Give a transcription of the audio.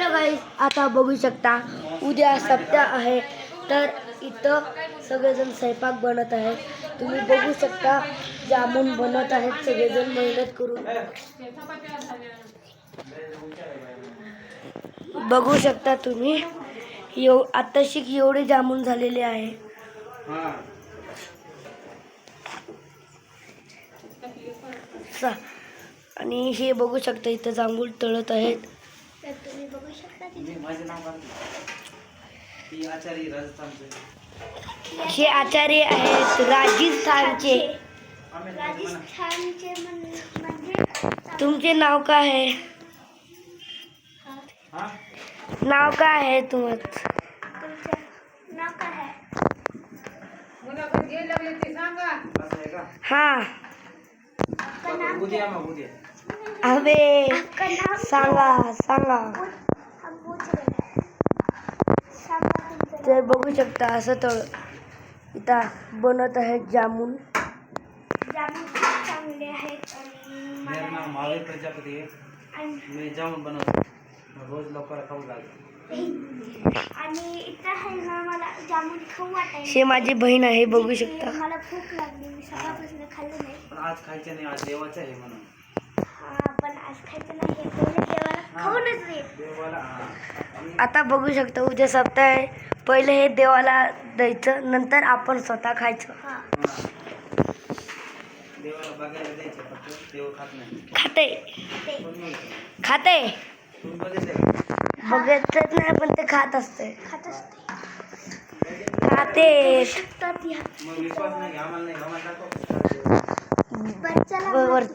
Hello guys आता बघू शकता उद्या सप्ताह आहे. तर इथं सगळेजण स्वयंपाक बनत आहेत. तुम्ही बघू शकता जामून बनत आहेत. सगळेजण मेहनत करून. बघू शकता तुम्ही एव आत्ताशी एवढे जामून झालेले आहे. आणि हे बघू शकता इथं जांभूळ तळत आहेत. तर तुम्ही बघू शकता मी माझे नाव काय ती आचारी राजस्थानचे. हे आचार्य आहेत राजस्थानचे. राजस्थानचे म्हण- म्हणजे? तुमचे नाव काय आहे? हा. नाव काय आहे तुमचं? नाव काय आहे? हा. उद्या मग उद्या. अबे सांगा सांगा तर बघू शकता असं तळ इथं बनत आहेत जामून जामून खूप चांगले आहेत आणि मेरा मला नाम महावीर प्रजापति मैं जामुन बनवतो रोज लवकर खाऊ लागतो आणि इथं आहे ना मला जामून खाऊ वाटायला हे माझी बहीण आहे बघू शकता मला भूक लागली मी सकाळपासून खाल्लं नाही पण आज खायचं नाही आज देवाचं आहे म्हणून पण आज खायचं नाही पहिले देवाला खाऊनच दे. देवाला आणि आता बघू शकता उद्या सप्ताह आहे. पहिले हे देवाला द्यायचं नंतर आपण स्वतः खायचं. देवाला बघायला द्यायचं फक्त देव खात नाही. खाते बघतच नाही पण ते खात असते खात असते खाते. शकतात